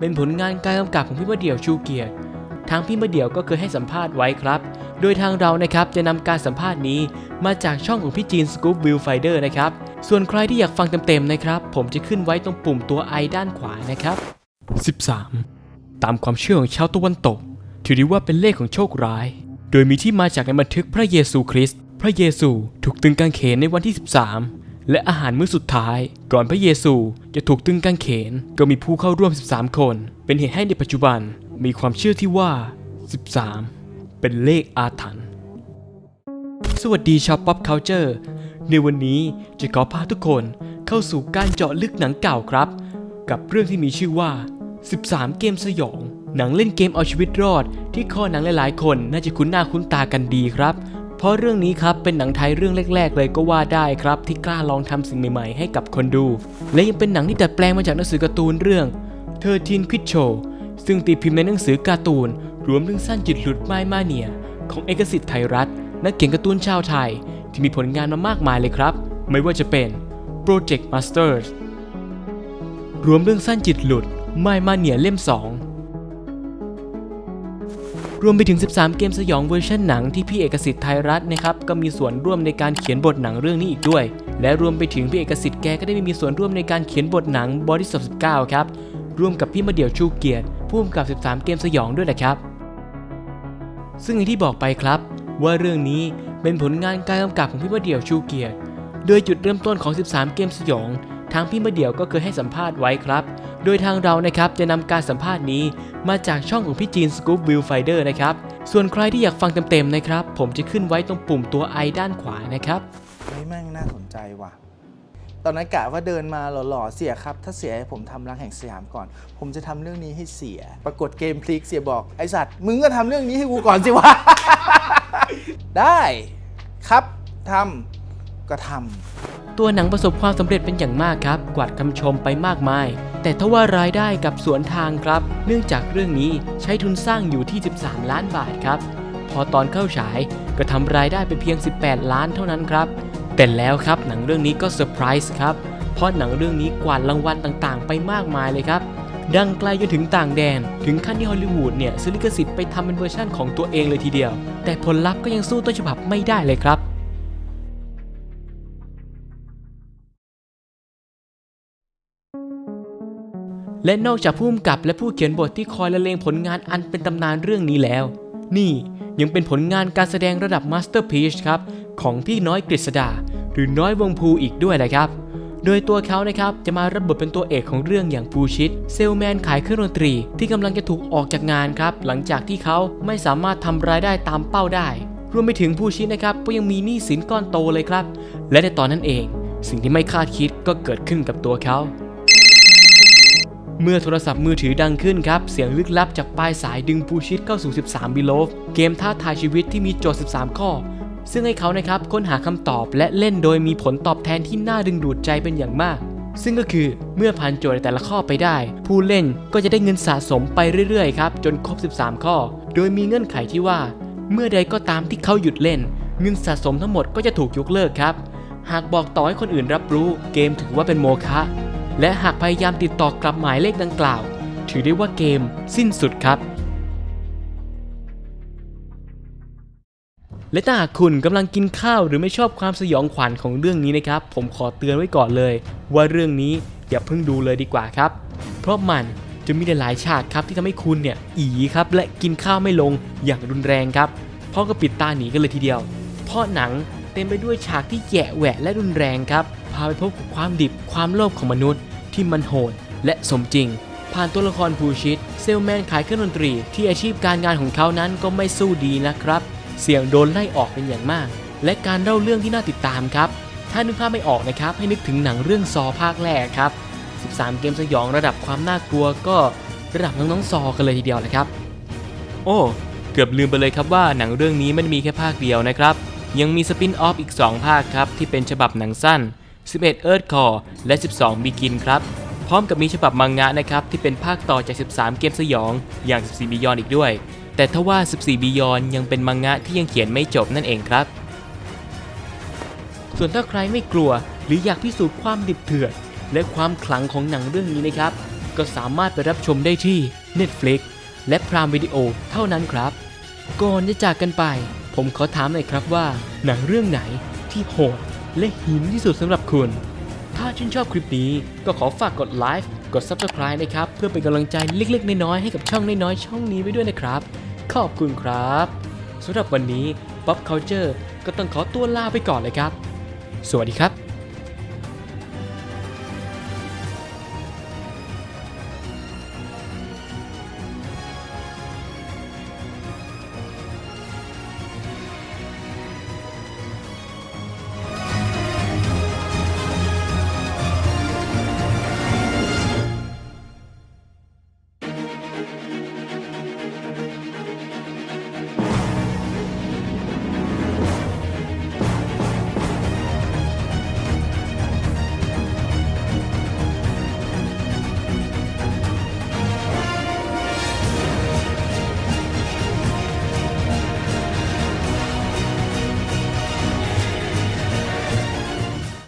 เป็นผลงานการกำกับของพี่มาเดี่ยวชูเกียรติ ทางพี่มาเดี่ยวก็เคยให้สัมภาษณ์ไว้ครับ โดยทางเรานะครับจะนำการสัมภาษณ์นี้มาจากช่องของพี่จีนสกู๊ปวิวไฟเดอร์นะครับ ส่วนใครที่อยากฟังเต็มๆนะครับ ผมจะขึ้นไว้ตรงปุ่มตัวไอด้านขวานะครับ 13 ตามความเชื่อของชาวตะวันตก ถือได้ว่าเป็นเลขของโชคร้าย โดยมีที่มาจากในบันทึกพระเยซูคริสต์ พระเยซูถูกตึงกางเขนในวันที่ 13 และอาหารมื้อสุดท้าย ก่อนพระเยซูจะถูกตึงกางเขน ก็มีผู้เข้าร่วม 13 คน เป็นเหตุให้ในปัจจุบันมีความเชื่อที่ว่า 13 เป็นเลขอาถรรพ์สวัสดีชาว pop culture ในวันนี้จะขอพาทุกคนเข้าสู่การเจาะลึกหนังเก่าครับ กับเรื่องที่มีชื่อว่า 13 เกมสยอง หนังเล่นเกมเอาชีวิตรอด ที่คอหนังหลายๆ คนน่าจะคุ้นหน้าคุ้นตากันดีครับ เพราะเรื่องนี้ครับเป็นหนังไทยเรื่องแรก ๆ เลยก็ว่าได้ครับ ที่กล้าลองทำสิ่งใหม่ๆ ให้กับคนดู และยังเป็นหนังที่ดัดแปลงมาจากหนังสือการ์ตูนเรื่องเธอทีนควิดโชซึ่งตีพิมพ์ในหนังสือการ์ตูน รวมถึงสั้นจิตหลุดไม้มาเนีย ของเอกสิทธิ์ไทยรัฐ นักเขียนการ์ตูนชาวไทย ที่มีผลงานมามากมายเลยครับ ไม่ว่าจะเป็น Project Masters รวมเรื่องสั้นจิตหลุดไม่มาเนียเล่ม 2 รวมไปถึง 13 เกมสยองเวอร์ชันหนังที่พี่เอกสิทธิ์ไทยรัฐนะครับก็มีส่วนร่วมในการเขียนบทหนังเรื่องนี้อีกด้วย และรวมไปถึงพี่เอกสิทธิ์แกก็ได้มีส่วนร่วมในการเขียนบทหนัง Body of 19ครับร่วมกับพี่มาเดี่ยวชูเกียรติผู้กำกับ 13 เกมสยองด้วยแหละครับ ซึ่งอย่างที่บอกไปครับ ว่าเรื่องนี้เป็นผลงานการกำกับของพี่มาเดี่ยวชูเกียรติโดยจุดเริ่มต้นของ 13 เกมสยองทางพี่มาเดี่ยวก็เคยให้สัมภาษณ์ไว้ครับ โดยทางเรานะครับจะนำการสัมภาษณ์นี้มาจากช่องของพี่จีนสกู๊ปวิวไฟเดอร์นะครับ ส่วนใครที่อยากฟังเต็มๆนะครับ ผมจะขึ้นไว้ตรงปุ่มตัวไอด้านขวานะครับเฮ้ยแม่งน่าสนใจว่ะ ตอนนั้นกะว่าเดินมาหล่อๆเสียครับ ถ้าเสียให้ผมทำรักแห่งสยามก่อน ผมจะทำเรื่องนี้ให้เสีย ปรากฏเกมพลิกเสียบอกไอสัตว์มึงก็ทำเรื่องนี้ให้กูก่อนสิวะ ได้ครับทำก็ทำ ตัวหนังประสบความสำเร็จเป็นอย่างมากครับ กวาดคำชมไปมากมาย แต่ทว่ารายได้กับสวนทางครับ เนื่องจากเรื่องนี้ใช้ทุนสร้างอยู่ที่ 13 ล้านบาทครับ พอตอนเข้าฉายก็ทำรายได้ไปเพียง 18 ล้านเท่านั้นครับ แต่แล้วครับหนังเรื่องนี้ก็เซอร์ไพรส์ครับ เพราะหนังเรื่องนี้กวาดรางวัลต่างๆ ไปมากมายเลยครับดังไกลจนถึงต่างแดน ถึงขั้นที่ฮอลลีวูดเนี่ยซื้อลิขสิทธิ์ไปทำเป็นเวอร์ชั่นของตัวเองเลยทีเดียว แต่ผลลัพธ์ก็ยังสู้ต้นฉบับไม่ได้เลยครับ และนอกจากผู้กำกับและผู้เขียนบทที่คอยละเลงผลงานอันเป็นตำนานเรื่องนี้แล้ว นี่ยังเป็นผลงานการแสดงระดับมาสเตอร์พีชครับ ของพี่น้อยกฤษดา หรือน้อยวงภูอีกด้วยนะครับ โดยตัวเขานะครับจะมารับบทเป็นตัวเอกของเรื่องอย่างภูชิต เซลแมนขายเครื่องดนตรีที่กำลังจะถูกออกจากงานครับ หลังจากที่เขาไม่สามารถทำรายได้ตามเป้าได้ รวมไปถึงภูชิตนะครับก็ยังมีหนี้สินก้อนโตเลยครับ และในตอนนั้นเอง สิ่งที่ไม่คาดคิดก็เกิดขึ้นกับตัวเขา เมื่อโทรศัพท์มือถือดังขึ้นครับ เสียงลึกลับจากปลายสายดึงปูชิดเข้าสู่ 13 บิโลฟเกมท้าทายชีวิตที่มีโจทย์ 13 ข้อ ซึ่งให้เขานะครับค้นหาคำตอบและเล่นโดยมีผลตอบแทนที่น่าดึงดูดใจเป็นอย่างมาก ซึ่งก็คือเมื่อผ่านโจทย์แต่ละข้อไปได้ ผู้เล่นก็จะได้เงินสะสมไปเรื่อยๆครับจนครบ 13 ข้อ โดยมีเงื่อนไขที่ว่า เมื่อใดก็ตามที่เขาหยุดเล่นเงินสะสมทั้งหมดก็จะถูกยกเลิกครับ หากบอกต่อให้คนอื่นรับรู้เกมถือว่าเป็นโมฆะ และหากพยายามติดต่อกลับหมายเลขดังกล่าว ถือได้ว่าเกมสิ้นสุดครับ และถ้าหากคุณกำลังกินข้าวหรือไม่ชอบความสยองขวัญของเรื่องนี้นะครับ ผมขอเตือนไว้ก่อนเลย ว่าเรื่องนี้อย่าเพิ่งดูเลยดีกว่าครับ เพราะมันจะมีหลายฉากครับที่ทำให้คุณเนี่ยอีครับและกินข้าวไม่ลงอย่างรุนแรงครับเพราะก็ปิดตาหนีกันเลยทีเดียว เพราะหนังเต็มไปด้วยฉากที่แย่แหวะและรุนแรงครับ พาไปพบกับความดิบความโลภของมนุษย์ที่มันโหดและสมจริง ผ่านตัวละครภูชิต เซลแมนขายเครื่องดนตรี ที่อาชีพการงานของเขานั้นก็ไม่สู้ดีนะครับ เสี่ยงโดนไล่ออกเป็นอย่างมาก และการเล่าเรื่องที่น่าติดตามครับ ถ้านึกภาพไม่ออกนะครับ ให้นึกถึงหนังเรื่องซอภาคแรกครับ 13 เกมสยองระดับความน่ากลัวก็ระดับน้องๆซอกันเลยทีเดียวนะครับ โอ้ เกือบลืมไปเลยครับว่าหนังเรื่องนี้ไม่ได้มีแค่ภาคเดียวนะครับ ยังมีสปินออฟอีก 2 ภาคครับที่เป็นฉบับหนังสั้น 11 Earth Core และ 12 Begin ครับ พร้อมกับมีฉบับมังงะนะครับ ที่เป็นภาคต่อจาก 13 เกมสยอง อย่าง 14 Beyond อีกด้วย แต่ถ้าว่า 14 Beyond ยังเป็นมังงะที่ยังเขียนไม่จบนั่นเองครับ ส่วนถ้าใครไม่กลัวหรืออยากพิสูจน์ความดิบเถื่อนและความขลังของหนังเรื่องนี้นะครับ ก็ก็สามารถไปรับชมได้ที่ Netflix และ Prime Video เท่านั้นครับ ก่อนจะจากกันไป ผมขอถามหน่อยครับว่า หนังเรื่องไหนที่โหด และหินที่สุดสำหรับคุณ ถ้าชื่นชอบคลิปนี้ก็ขอฝากกดไลค์กด Subscribe นะครับ เพื่อเป็นกำลังใจเล็กๆ น้อยๆ ให้กับช่องน้อยๆ ช่องนี้ไว้ด้วยนะครับ ขอบคุณครับสำหรับวันนี้ Pop Culture ก็ต้องขอตัวลาไปก่อนเลยครับ สวัสดีครับ